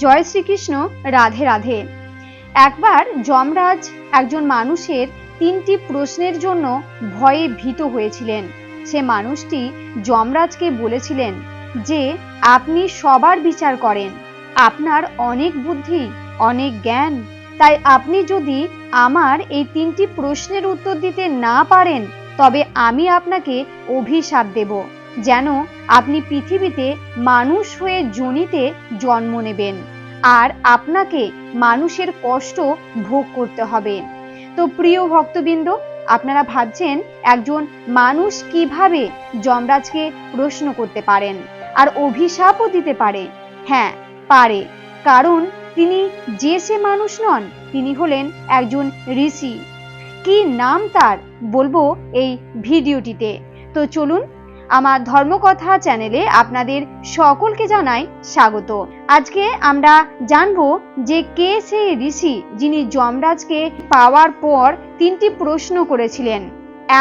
জয় শ্রীকৃষ্ণ, রাধে রাধে। একবার যমরাজ একজন মানুষের তিনটি প্রশ্নের জন্য ভয়ে ভীত হয়েছিলেন। সে মানুষটি যমরাজকে বলেছিলেন যে, আপনি সবার বিচার করেন। আপনার অনেক বুদ্ধি, অনেক জ্ঞান। তাই আপনি যদি আমার এই তিনটি প্রশ্নের উত্তর দিতে না পারেন, তবে আমি আপনাকে অভিশাপ দেব। যেন আপনি পৃথিবীতে মানুষ হয়ে জনিতে জন্ম নেবেন। আর আপনাকে মানুষের কষ্ট ভোগ করতে হবে। তো প্রিয় ভক্তবৃন্দ, আপনারা ভাবছেন একজন মানুষ কীভাবে যমরাজকে প্রশ্ন করতে পারেন আর অভিশাপও দিতে পারে? হ্যাঁ পারে। কারণ তিনি যে সে মানুষ নন, তিনি হলেন একজন ঋষি। কি নাম তার? বলব এই ভিডিওটিতে। তো চলুন আমার ধর্মকথা চ্যানেলে আপনাদের সকলকে জানাই স্বাগত। আজকে আমরা জানব যে কে সেই ঋষি যিনি যমরাজকে পাওয়ার পর তিনটি প্রশ্ন করেছিলেন।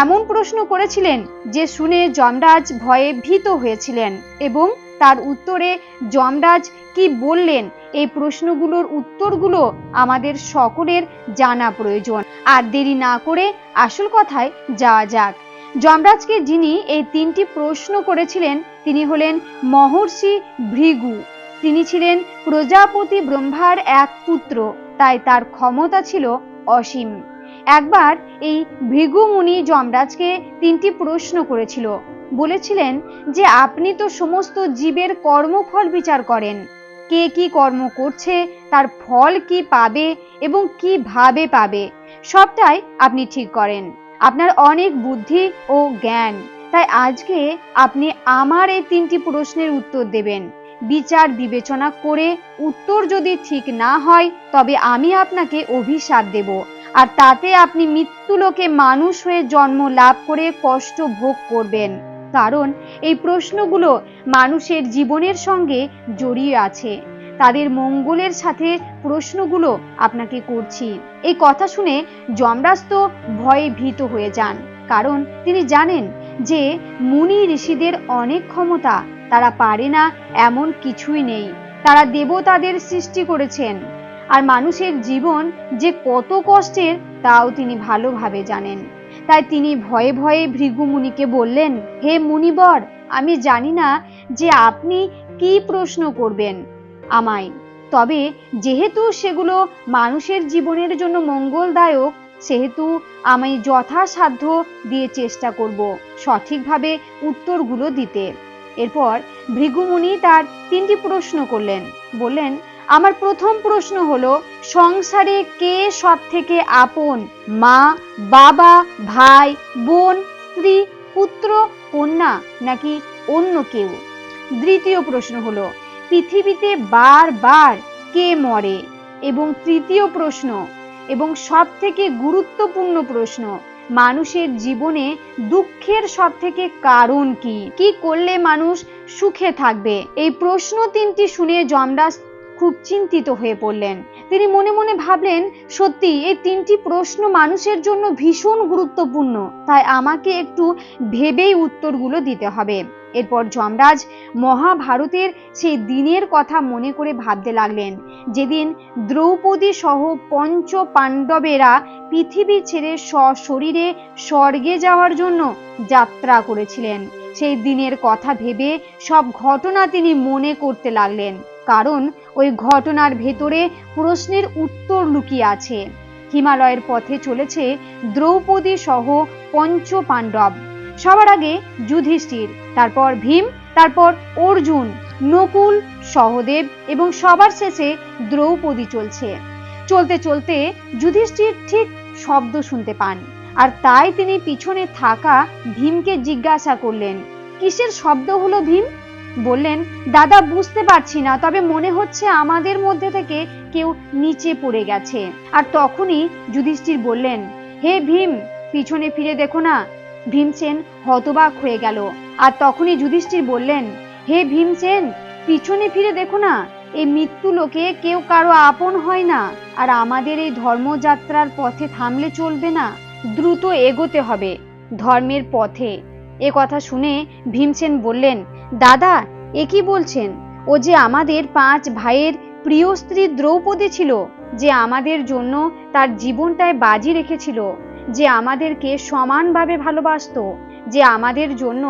এমন প্রশ্ন করেছিলেন যে শুনে যমরাজ ভয়ে ভীত হয়েছিলেন এবং তার উত্তরে, যমরাজ, কি বললেন? এই প্রশ্নগুলোর উত্তরগুলো আমাদের সকলের জানা প্রয়োজন। আর দেরি না করে আসল কথায় যাওয়া যাক। যমরাজকে যিনি এই তিনটি প্রশ্ন করেছিলেন, তিনি হলেন মহর্ষি ভৃগু। তিনি ছিলেন প্রজাপতি ব্রহ্মার এক পুত্র, তাই তার ক্ষমতা ছিল অসীম। একবার এই ভৃগু মুনি যমরাজকে তিনটি প্রশ্ন করেছিল। বলেছিলেন যে, আপনি তো সমস্ত জীবের কর্মফল বিচার করেন। কে কি কর্ম করছে, তার ফল কি পাবে এবং কীভাবে পাবে, সবটাই আপনি ঠিক করেন। আপনার অনেক বুদ্ধি ও জ্ঞান। তাই আজকে আপনি আমার এই তিনটি প্রশ্নের উত্তর দেবেন। বিচার বিবেচনা করে উত্তর যদি ঠিক না হয়, তবে আমি আপনাকে অভিশাপ দেব। আর তাতে আপনি মৃত্যুলোকে মানুষ হয়ে জন্ম লাভ করে কষ্ট ভোগ করবেন। কারণ এই প্রশ্নগুলো মানুষের জীবনের সঙ্গে জড়িয়ে আছে। তাদের মঙ্গলের সাথে প্রশ্নগুলো আপনাকে করছি। এই কথা শুনে যমরাজ তো ভয়ে ভীত হয়ে যান, কারণ তিনি জানেন যে মুনি ঋষিদের অনেক ক্ষমতা তারা পারে না এমন কিছুই নেই। তারা দেবতাদের সৃষ্টি করেছেন আর মানুষের জীবন যে কত কষ্টের তাও তিনি ভালোভাবে জানেন। তাই তিনি ভয়ে ভয়ে ভৃগু মুনিকে বললেন, হে মুনিবর, আমি জানি না যে আপনি কি প্রশ্ন করবেন। আমায়। তবে যেহেতু সেগুলো মানুষের জীবনের জন্য মঙ্গলদায়ক, সেহেতু আমি যথাসাধ্য দিয়ে চেষ্টা করব সঠিকভাবে উত্তরগুলো দিতে। এরপর ভৃগুমুনি তার তিনটি প্রশ্ন করলেন। বললেন, আমার প্রথম প্রশ্ন হলো, সংসারে কে সব থেকে আপন? মা, বাবা, ভাই, বোন, স্ত্রী, পুত্র, কন্যা, নাকি অন্য কেউ? দ্বিতীয় প্রশ্ন হলো পৃথিবীতে বারবার কে মরে? এবং তৃতীয় প্রশ্ন, এবং সব থেকে গুরুত্বপূর্ণ প্রশ্ন, মানুষের জীবনে দুঃখের সব থেকে কারণ কি? কি করলে মানুষ সুখে থাকবে? এই প্রশ্ন তিনটি শুনে যমরাজ খুব চিন্তিত হয়ে পড়লেন। তিনি মনে মনে ভাবলেন, সত্যি এই তিনটি প্রশ্ন মানুষের জন্য ভীষণ গুরুত্বপূর্ণ। তাই আমাকে একটু ভেবেই উত্তরগুলো দিতে হবে। এরপর যমরাজ মহাভারতের সেই দিনের কথা মনে করে ভাবতে লাগলেন। যেদিন দ্রৌপদী সহ পঞ্চ পাণ্ডবেরা পৃথিবী ছেড়ে সশরীরে স্বর্গে যাওয়ার জন্য যাত্রা করেছিলেন। সেই দিনের কথা ভেবে সব ঘটনা তিনি মনে করতে লাগলেন। কারণ ওই ঘটনার ভেতরে প্রশ্নের উত্তর লুকিয়ে আছে। হিমালয়ের পথে চলেছে দ্রৌপদী সহ পঞ্চ পাণ্ডব। সবার আগে যুধিষ্ঠির তারপর ভীম, তারপর অর্জুন, নকুল, সহদেব এবং সবার শেষে দ্রৌপদী চলছে। চলতে চলতে যুধিষ্ঠির ঠিক শব্দ শুনতে পান আর তাই তিনি পিছনে থাকা ভীমকে জিজ্ঞাসা করলেন, কিসের শব্দ হলো ভীম? বললেন, দাদা, বুঝতে পারছি না, তবে মনে হচ্ছে আমাদের মধ্যে থেকে কেউ নিচে পড়ে গেছে। আর তখনই যুধিষ্ঠির বললেন, হে ভীম, পিছনে ফিরে দেখো না ভীমসেন হতবাক হয়ে গেল। আর তখনই যুধিষ্ঠির বললেন, হে ভীমসেন, পিছনে ফিরে দেখো না, এই মৃত্যু লোকে কেউ কারও আপন হয় না, আর আমাদের এই ধর্মযাত্রার পথে থামলে চলবে না, দ্রুত এগোতে হবে ধর্মের পথে। এ কথা শুনে ভীমসেন বললেন, দাদা, এ কি বলছেন? ও যে আমাদের পাঁচ ভাইয়ের প্রিয় স্ত্রী দ্রৌপদী ছিল, যে আমাদের জন্য তার জীবনটায় বাজি রেখেছিল যে আমাদেরকে সমানভাবে ভালোবাসতো, যে আমাদের জন্য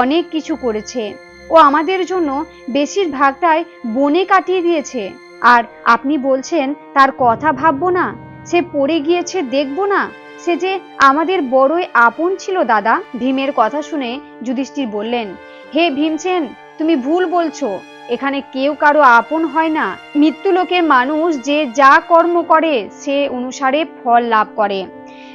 অনেক কিছু করেছে। ও আমাদের জন্য বেশিরভাগটাই বনে কাটিয়ে দিয়েছে। আর আপনি বলছেন, তার কথা ভাববো না? সে পড়ে গিয়েছে দেখব না? সে যে আমাদের বড়ই আপন ছিল দাদা, ভীমের কথা শুনে যুধিষ্ঠির বললেন, হে ভীমসেন তুমি ভুল বলছো। এখানে কেউ কারও আপন হয় না। মৃত্যু লোকের মানুষ যে যা কর্ম করে, সে অনুসারে ফল লাভ করে।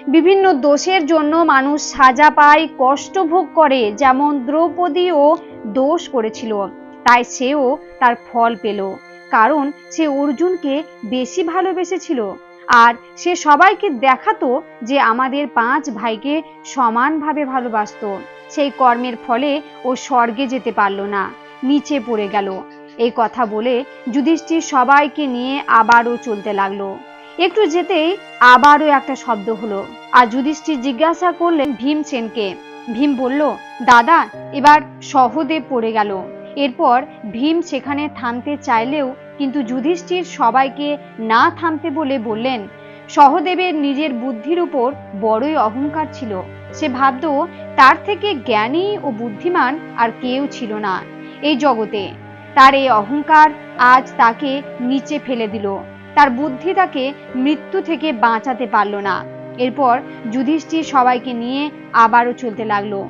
বিভিন্ন দোষের জন্য মানুষ সাজা পায়, কষ্ট ভোগ করে, যেমন দ্রৌপদীও দোষ করেছিল। তাই সেও তার ফল পেল। কারণ সে অর্জুনকে বেশি ভালোবেসেছিল। আর সে সবাইকে দেখাতো যে আমাদের পাঁচ ভাইকে সমানভাবে ভালোবাসতো। সেই কর্মের ফলে ও স্বর্গে যেতে পারল না, নিচে পড়ে গেল। এই কথা বলে যুধিষ্ঠির সবাইকে নিয়ে আবারও চলতে লাগল। একটু যেতেই আবারও একটা শব্দ হলো। আর যুধিষ্ঠির জিজ্ঞাসা করলেন ভীম ভীমসেনকে ভীম বলল, দাদা, এবার সহদেব পড়ে গেল। এরপর ভীম সেখানে থামতে চাইলেও কিন্তু যুধিষ্ঠির সবাইকে না থামতে বলে বললেন, সহদেবের নিজের বুদ্ধির উপর বড়ই অহংকার ছিল। সে ভাবত তার থেকে জ্ঞানী ও বুদ্ধিমান আর কেউ ছিল না এই জগতে। তার এই অহংকার আজ তাকে নিচে ফেলে দিল। তার বুদ্ধি তাকে মৃত্যু থেকে বাঁচাতে পারল না। এরপর যুধিষ্ঠির সবাইকে নিয়ে আবারও চলতে লাগল।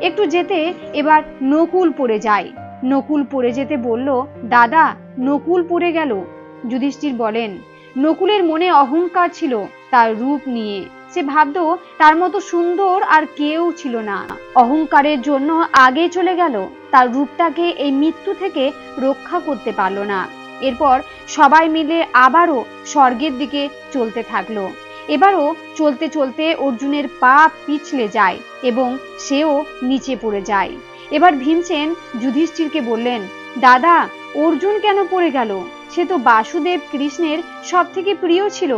একটু যেতে এবার নকুল পড়ে যায়। নকুল পড়ে যেতে বলল, দাদা, নকুল পড়ে গেল। যুধিষ্ঠির বলেন, নকুলের মনে অহংকার ছিল তার রূপ নিয়ে। সে ভাবত তার মতো সুন্দর আর কেউ ছিল না। অহংকারের জন্য আগে চলে গেল। তার রূপটাকে এই মৃত্যু থেকে রক্ষা করতে পারল না। এরপর সবাই মিলে আবারও স্বর্গের দিকে চলতে থাকল। এবারও চলতে চলতে অর্জুনের পা পিছলে যায় এবং সেও নিচে পড়ে যায়। এবার ভীমসেন যুধিষ্ঠিরকে বললেন, দাদা, অর্জুন কেন পড়ে গেল? সে তো বাসুদেব কৃষ্ণের সব থেকে প্রিয় ছিল।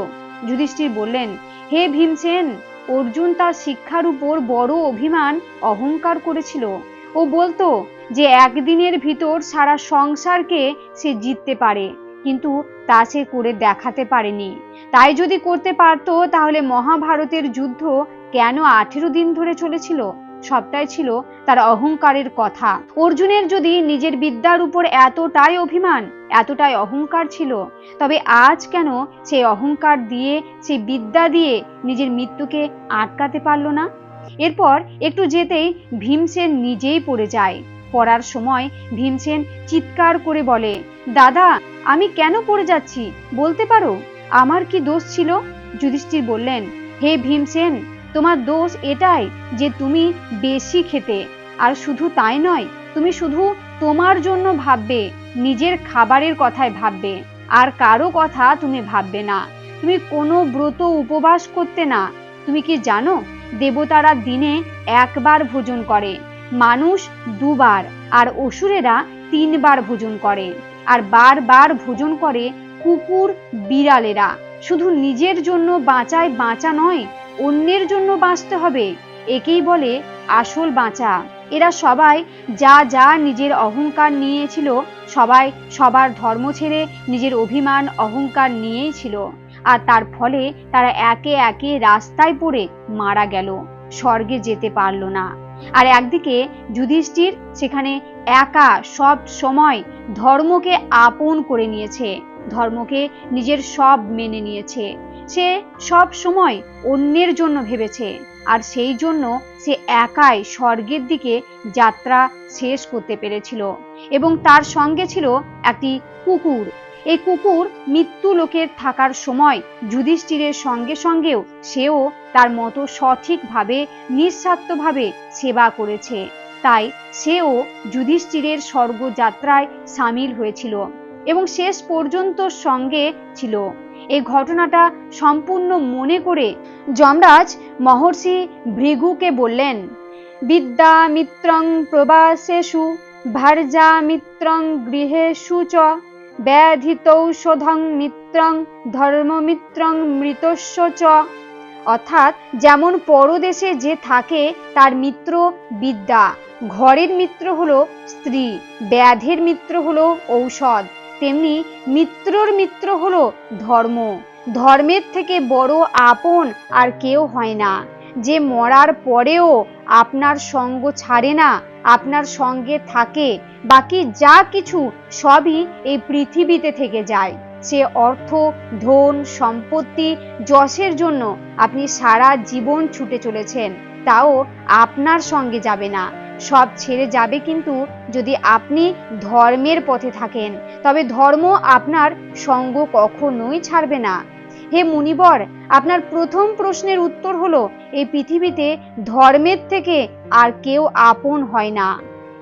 যুধিষ্ঠির বললেন, হে ভীমসেন, অর্জুন তার শিক্ষার উপর বড় অভিমান অহংকার করেছিল। ও বলতো যে একদিনের ভিতর সারা সংসারকে সে জিততে পারে, কিন্তু তা সে করে দেখাতে পারেনি। তাই যদি করতে পারতো, তাহলে মহাভারতের যুদ্ধ কেন আঠেরো দিন ধরে চলেছিল? সবটাই ছিল তার অহংকারের কথা। অর্জুনের যদি নিজের বিদ্যার উপর এতটাই অভিমান, এতটাই অহংকার ছিল, তবে আজ কেন সেই অহংকার দিয়ে, সে বিদ্যা দিয়ে নিজের মৃত্যুকে আটকাতে পারল না? এরপর একটু যেতেই ভীমসেন নিজেই পড়ে যায়। পড়ার সময় ভীমসেন চিৎকার করে বলে, দাদা, আমি কেন পড়ে যাচ্ছি? বলতে পারো? আমার কি দোষ ছিল? যুধিষ্ঠির বললেন, হে ভীমসেন, তোমার দোষ এটাই যে তুমি বেশি খেতে। আর শুধু তাই নয়, তুমি শুধু তোমার জন্য ভাববে, নিজের খাবারের কথায় ভাববে। আর কারও কথা তুমি ভাববে না। তুমি কোনো ব্রত উপবাস করতে না। তুমি কি জানো, দেবতারা দিনে একবার ভোজন করে। মানুষ দুবার আর অসুরেরা তিনবার ভোজন করে আর বারবার ভোজন করে কুকুর বিড়ালেরা। শুধু নিজের জন্য বাঁচায় বাঁচা নয়, অন্যের জন্য বাঁচতে হবে। একেই বলে আসল বাঁচা। এরা সবাই যা যা নিজের অহংকার নিয়েছিল, সবাই সবার ধর্ম ছেড়ে নিজের অভিমান, অহংকার নিয়েই ছিল। আর তার ফলে তারা একে একে রাস্তায় পড়ে মারা গেল। স্বর্গে যেতে পারল না। আর একদিকে যুধিষ্ঠির সেখানে একা সব সময় ধর্মকে আপন করে নিয়েছে, ধর্মকে নিজের সব মেনে নিয়েছে। সে সব সময় অন্যের জন্য ভেবেছে, আর সেই জন্য সে একাই স্বর্গের দিকে যাত্রা শেষ করতে পেরেছিল। এবং তার সঙ্গে ছিল একটি কুকুর। এই কুকুর মৃত্যু লোকের থাকার সময় যুধিষ্ঠিরের সঙ্গে সঙ্গেও সেও তার মতো সঠিকভাবে, নিঃস্বার্থভাবে সেবা করেছে। তাই সেও যুধিষ্ঠিরের স্বর্গযাত্রায় সামিল হয়েছিল এবং শেষ পর্যন্ত সঙ্গে ছিল। এই ঘটনাটা সম্পূর্ণ মনে করে যমরাজ মহর্ষি ভৃগুকে বললেন, বিদ্যা মিত্রং প্রবাসেষু, ভার্যা মিত্রং গৃহেষু চ। ব্যাধিতৌষধং মিত্রং ধর্মমিত্রং মৃতস্য চ। অর্থাৎ যেমন পরদেশে যে থাকে, তার মিত্র বিদ্যা। ঘরের মিত্র হলো স্ত্রী, ব্যাধের মিত্র হলো ঔষধ। তেমনি মিত্রর মিত্র হলো ধর্ম। ধর্মের থেকে বড় আপন আর কেউ হয় না। যে মরার পরেও আপনার সঙ্গ ছাড়ে না, আপনার সঙ্গে থাকে, বাকি যা কিছু সবই এই পৃথিবীতে থেকে যায়। সে অর্থ, ধন, সম্পত্তি, যশের জন্য আপনি সারা জীবন ছুটে চলেছেন, তাও আপনার সঙ্গে যাবে না। সব ছেড়ে যাবে কিন্তু যদি আপনি ধর্মের পথে থাকেন, তবে ধর্ম আপনার সঙ্গ কখনোই ছাড়বে না। হে মুনিবর, আপনার প্রথম প্রশ্নের উত্তর হলো, এই পৃথিবীতে ধর্মের থেকে আর কেউ আপন হয় না।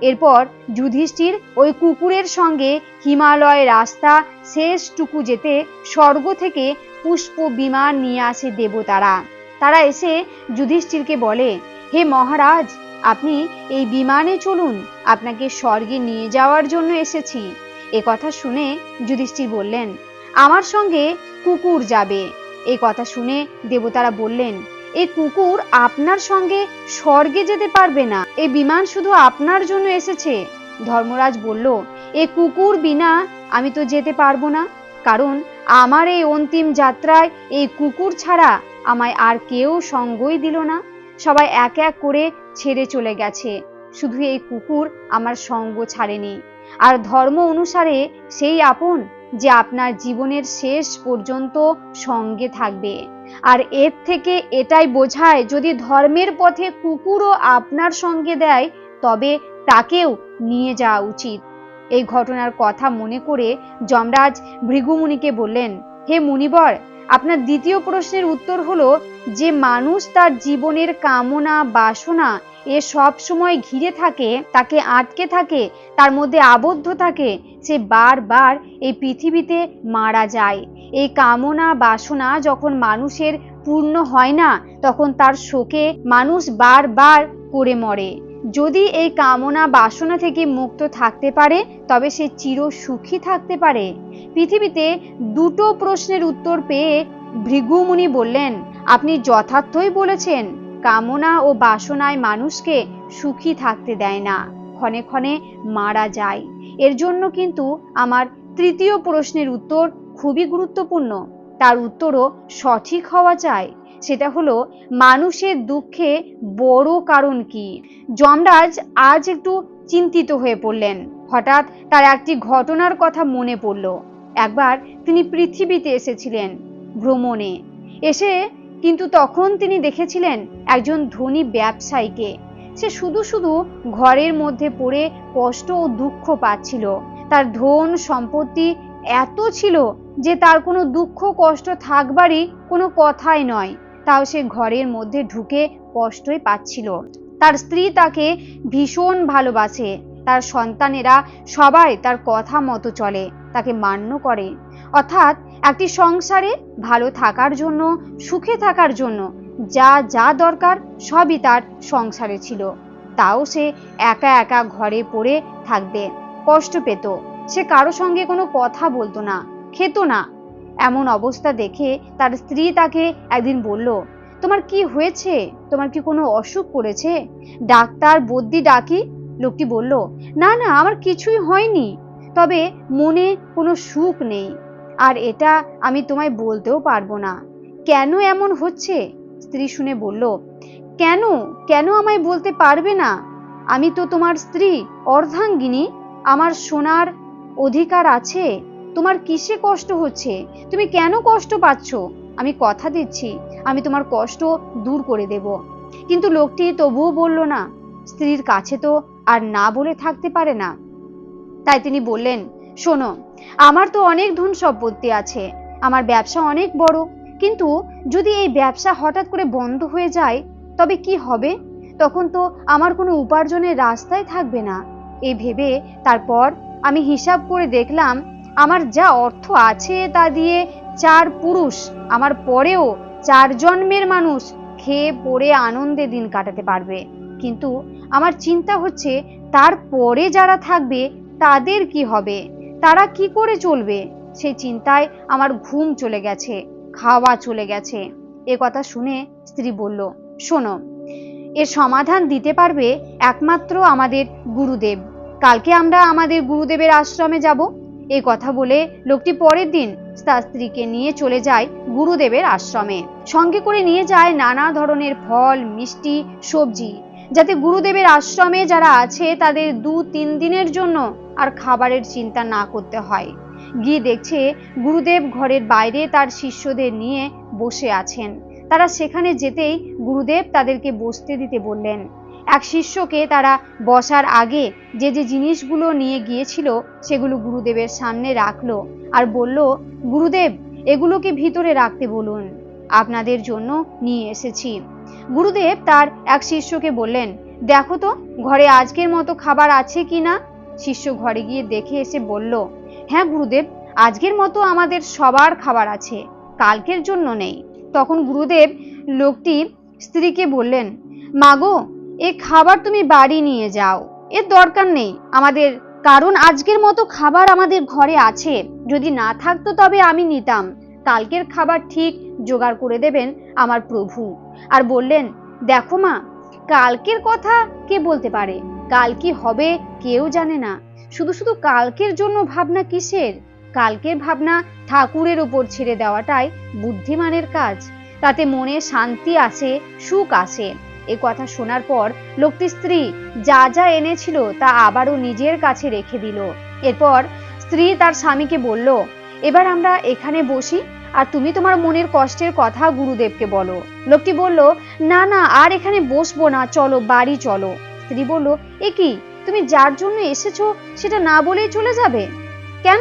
এরপর যুধিষ্ঠির ওই কুকুরের সঙ্গে হিমালয় রাস্তা শেষটুকু যেতে স্বর্গ থেকে পুষ্প বিমান নিয়ে আসে দেবতারা। তারা এসে যুধিষ্ঠিরকে বলে, হে মহারাজ, আপনি এই বিমানে চলুন, আপনাকে স্বর্গে নিয়ে যাওয়ার জন্য এসেছি। এ কথা শুনে যুধিষ্ঠির বললেন, আমার সঙ্গে কুকুর যাবে। এই কথা শুনে দেবতারা বললেন এই কুকুর আপনার সঙ্গে স্বর্গে যেতে পারবে না। এই বিমান শুধু আপনার জন্য এসেছে। ধর্মরাজ বলল, এ কুকুর বিনা আমি তো যেতে পারব না। কারণ আমার এই অন্তিম যাত্রায় এই কুকুর ছাড়া আমায় আর কেউ সঙ্গই দিল না। সবাই এক এক করে ছেড়ে চলে গেছে। শুধু এই কুকুর আমার সঙ্গ ছাড়েনি। আর ধর্ম অনুসারে সেই আপন যে আপনার জীবনের শেষ পর্যন্ত সঙ্গে থাকবে। আর এর থেকে এটাই বোঝায়, যদি ধর্মের পথে কুকুরও আপনার সঙ্গে দেয়, তবে তাকেও নিয়ে যাওয়া উচিত। এই ঘটনার কথা মনে করে যমরাজ ভৃগুমুনিকে বললেন, হে মুনিবর আপনার দ্বিতীয় প্রশ্নের উত্তর হলো যে মানুষ তার জীবনের কামনা, বাসনা, এ সব সময় ঘিরে থাকে, তাকে আটকে থাকে, তার মধ্যে আবদ্ধ থাকে, সে বারবার এই পৃথিবীতে মারা যায়। এই কামনা, বাসনা যখন মানুষের পূর্ণ হয় না, তখন তার শোকে মানুষ বারবার করে মরে। যদি এই কামনা বাসনা থেকে মুক্ত থাকতে পারে, তবে সে চির সুখী থাকতে পারে। পৃথিবীতে দুটো প্রশ্নের উত্তর পেয়ে ভৃগুমুনি বললেন, আপনি যথার্থই বলেছেন, কামনা ও বাসনায় মানুষকে সুখী থাকতে দেয় না। ক্ষণে ক্ষণে মারা যায়। এর জন্য কিন্তু আমার তৃতীয় প্রশ্নের উত্তর খুবই গুরুত্বপূর্ণ। তার উত্তরও সঠিক হওয়া চাই। সেটা হলো, মানুষের দুঃখে বড় কারণ কি? যমরাজ আজ একটু চিন্তিত হয়ে পড়লেন। হঠাৎ তার একটি ঘটনার কথা মনে পড়ল। একবার তিনি পৃথিবীতে এসেছিলেন ভ্রমণে। এসে কিন্তু তখন তিনি দেখেছিলেন একজন ধনী ব্যবসায়ীকে। সে শুধু শুধু ঘরের মধ্যে পড়ে কষ্ট ও দুঃখ পাচ্ছিল। তার ধন সম্পত্তি এত ছিল যে তার কোনো দুঃখ কষ্ট থাকবারই কোনো কথাই নয়। তাও সে ঘরের মধ্যে ঢুকে কষ্টই পাচ্ছিল। তার স্ত্রী তাকে ভীষণ ভালোবাসে। তার সন্তানেরা সবাই তার কথা মতো চলে, তাকে মান্য করে। অর্থাৎ একটি সংসারে ভালো থাকার জন্য, সুখে থাকার জন্য যা যা দরকার সবই তার সংসারে ছিল। তাও সে একা একা ঘরে পড়ে থাকবে, কষ্ট পেত। সে কারও সঙ্গে কোনো কথা বলতো না, খেত না। এমন অবস্থা দেখে তার স্ত্রী তাকে একদিন বলল, তোমার কি হয়েছে? তোমার কি কোনো অসুখ করেছে? ডাক্তার বদ্যি ডাকি, লোকটি বলল, না না, আমার কিছুই হয়নি, তবে মনে কোনো সুখ নেই, আর এটা আমি তোমায় বলতেও পারব না। কেন এমন হচ্ছে? স্ত্রী শুনে বলল, কেন? কেন আমায় বলতে পারবে না? আমি তো তোমার স্ত্রী, অর্ধাঙ্গিনী, আমার সোনার অধিকার আছে তোমার কিসে কষ্ট হচ্ছে? তুমি কেন কষ্ট পাচ্ছ? আমি কথা দিচ্ছি, আমি তোমার কষ্ট দূর করে দেব। কিন্তু লোকটি তবুও বলল না, স্ত্রীর কাছে তো আর না বলে থাকতে পারে না। তাই তিনি বললেন, শোনো, আমার তো অনেক ধন সম্পত্তি আছে, আমার ব্যবসা অনেক বড়, কিন্তু যদি এই ব্যবসা হঠাৎ করে বন্ধ হয়ে যায়, তবে কি হবে? তখন তো আমার কোনো উপার্জনের রাস্তাই থাকবে না। এই ভেবে তারপর আমি হিসাব করে দেখলাম আমার যা অর্থ আছে তা দিয়ে চার পুরুষ, আমার পরেও চার জন্মের মানুষ খেয়ে, পড়ে, আনন্দে দিন কাটাতে পারবে। কিন্তু আমার চিন্তা হচ্ছে তারপরে যারা থাকবে, তাদের কি হবে? তারা কি করে চলবে? সেই চিন্তায় আমার ঘুম চলে গেছে, খাওয়া চলে গেছে। এ কথা শুনে স্ত্রী বলল, শোনো, এর সমাধান দিতে পারবে একমাত্র আমাদের গুরুদেব। কালকে আমরা আমাদের গুরুদেবের আশ্রমে যাব। এই কথা বলে লোকটি পরের দিন তার স্ত্রীকে নিয়ে চলে যায় গুরুদেবের আশ্রমে। সঙ্গে করে নিয়ে যায় নানা ধরনের ফল, মিষ্টি, সবজি, যাতে গুরুদেবের আশ্রমে যারা আছে তাদের দু তিন দিনের জন্য আর খাবারের চিন্তা না করতে হয়। গিয়ে দেখছে গুরুদেব ঘরের বাইরে তার শিষ্যদের নিয়ে বসে আছেন। তারা সেখানে যেতেই গুরুদেব তাদেরকে বসতে দিতে বললেন এক শিষ্যকে তারা বসার আগে যে যে জিনিসগুলো নিয়ে গিয়েছিল সেগুলো গুরুদেবের সামনে রাখল আর বলল, গুরুদেব, এগুলোকে ভিতরে রাখতে বলুন। আপনাদের জন্য নিয়ে এসেছি। গুরুদেব তার এক শিষ্যকে বললেন, দেখো তো, ঘরে আজকের মতো খাবার আছে কি না? শিষ্য ঘরে গিয়ে দেখে এসে বলল হ্যাঁ গুরুদেব, আজকের মতো আমাদের সবার খাবার আছে, কালকের জন্য নেই। তখন গুরুদেব লোকটি স্ত্রীকে বললেন মাগো এ খাবার তুমি বাড়ি নিয়ে যাও। এর দরকার নেই। আমাদের, কারণ আজকের মতো খাবার আমাদের ঘরে আছে। যদি না থাকতো তবে আমি নিতাম। কালকের খাবার ঠিক জোগাড় করে দেবেন আমার প্রভু। আর বললেন, দেখো মা, কালকের কথা কে বলতে পারে? কাল কি হবে কেউ জানে না। শুধু শুধু কালকের জন্য ভাবনা কিসের? কালকের ভাবনা ঠাকুরের উপর ছেড়ে দেওয়াটাই বুদ্ধিমানের কাজ। তাতে মনে শান্তি আসে, সুখ আসে। এ কথা শোনার পর লোকটি স্ত্রী যা যা এনেছিল তা আবারও নিজের কাছে রেখে দিল। এরপর স্ত্রী তার স্বামীকে বলল, এবার আমরা এখানে বসি আর তুমি তোমার মনের কষ্টের কথা গুরুদেবকে বলো। লোকটি বলল, না না, আর এখানে বসবো না, চলো, বাড়ি চলো। স্ত্রী বলল, এ কি, তুমি যার জন্য এসেছ সেটা না বলেই চলে যাবে? কেন?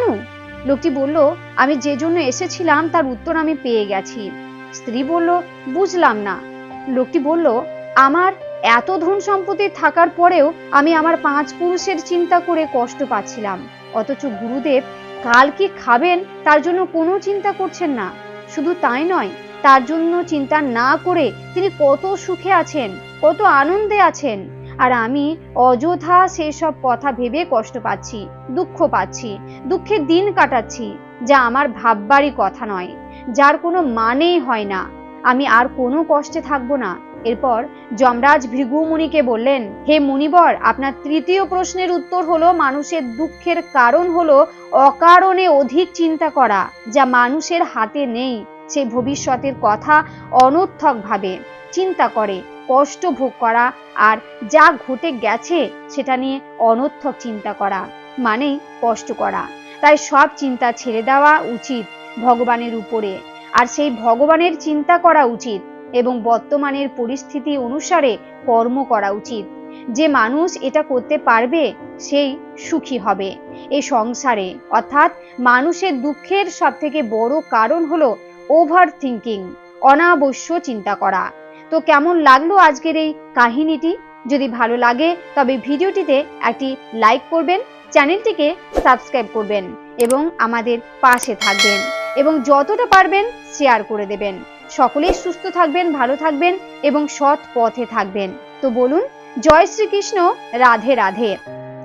লোকটি বলল, আমি যে জন্য এসেছিলাম তার উত্তর আমি পেয়ে গেছি। স্ত্রী বলল, বুঝলাম না। লোকটি বলল আমার এত ধন সম্পত্তি থাকার পরেও আমি আমার পাঁচ পুরুষের চিন্তা করে কষ্ট পাচ্ছিলাম। অথচ গুরুদেব কাল কি খাবেন তার জন্য কোনো চিন্তা করছেন না। শুধু তাই নয়, তার জন্য চিন্তা না করে তিনি কত সুখে আছেন, কত আনন্দে আছেন। আর আমি অযথা সেসব কথা ভেবে কষ্ট পাচ্ছি, দুঃখ পাচ্ছি দুঃখের দিন কাটাচ্ছি, যা আমার ভাববারই কথা নয়, যার কোনো মানেই হয় না। আমি আর কোনো কষ্টে থাকব না। এরপর যমরাজ ভৃগু মুনিকে বললেন, হে মুনিবর, আপনার তৃতীয় প্রশ্নের উত্তর হলো, মানুষের দুঃখের কারণ হলো অকারণে অধিক চিন্তা করা, যা মানুষের হাতে নেই। সে ভবিষ্যতের কথা অনর্থক ভাবে চিন্তা করে, কষ্ট ভোগ করা, আর যা ঘটে গেছে সেটা নিয়ে অনর্থক চিন্তা করা মানেই কষ্ট করা। তাই সব চিন্তা ছেড়ে দেওয়া উচিত ভগবানের উপরে, আর সেই ভগবানের চিন্তা করা উচিত এবং বর্তমানের পরিস্থিতি অনুসারে কর্ম করা উচিত। যে মানুষ এটা করতে পারবে, সেই সুখী হবে এই সংসারে। অর্থাৎ মানুষের দুঃখের সব থেকে বড় কারণ হলো ওভার থিঙ্কিং অনাবশ্য চিন্তা করা। তো কেমন লাগল আজকের এই কাহিনীটি? যদি ভালো লাগে, তবে ভিডিওটিতে একটি লাইক করবেন, চ্যানেলটিকে সাবস্ক্রাইব করবেন এবং আমাদের পাশে থাকবেন এবং যতটা পারবেন শেয়ার করে দেবেন। সকলেই সুস্থ থাকবেন, ভালো থাকবেন এবং সৎ পথে থাকবেন। তো বলুন, জয় শ্রীকৃষ্ণ, রাধে রাধে।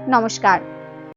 নমস্কার।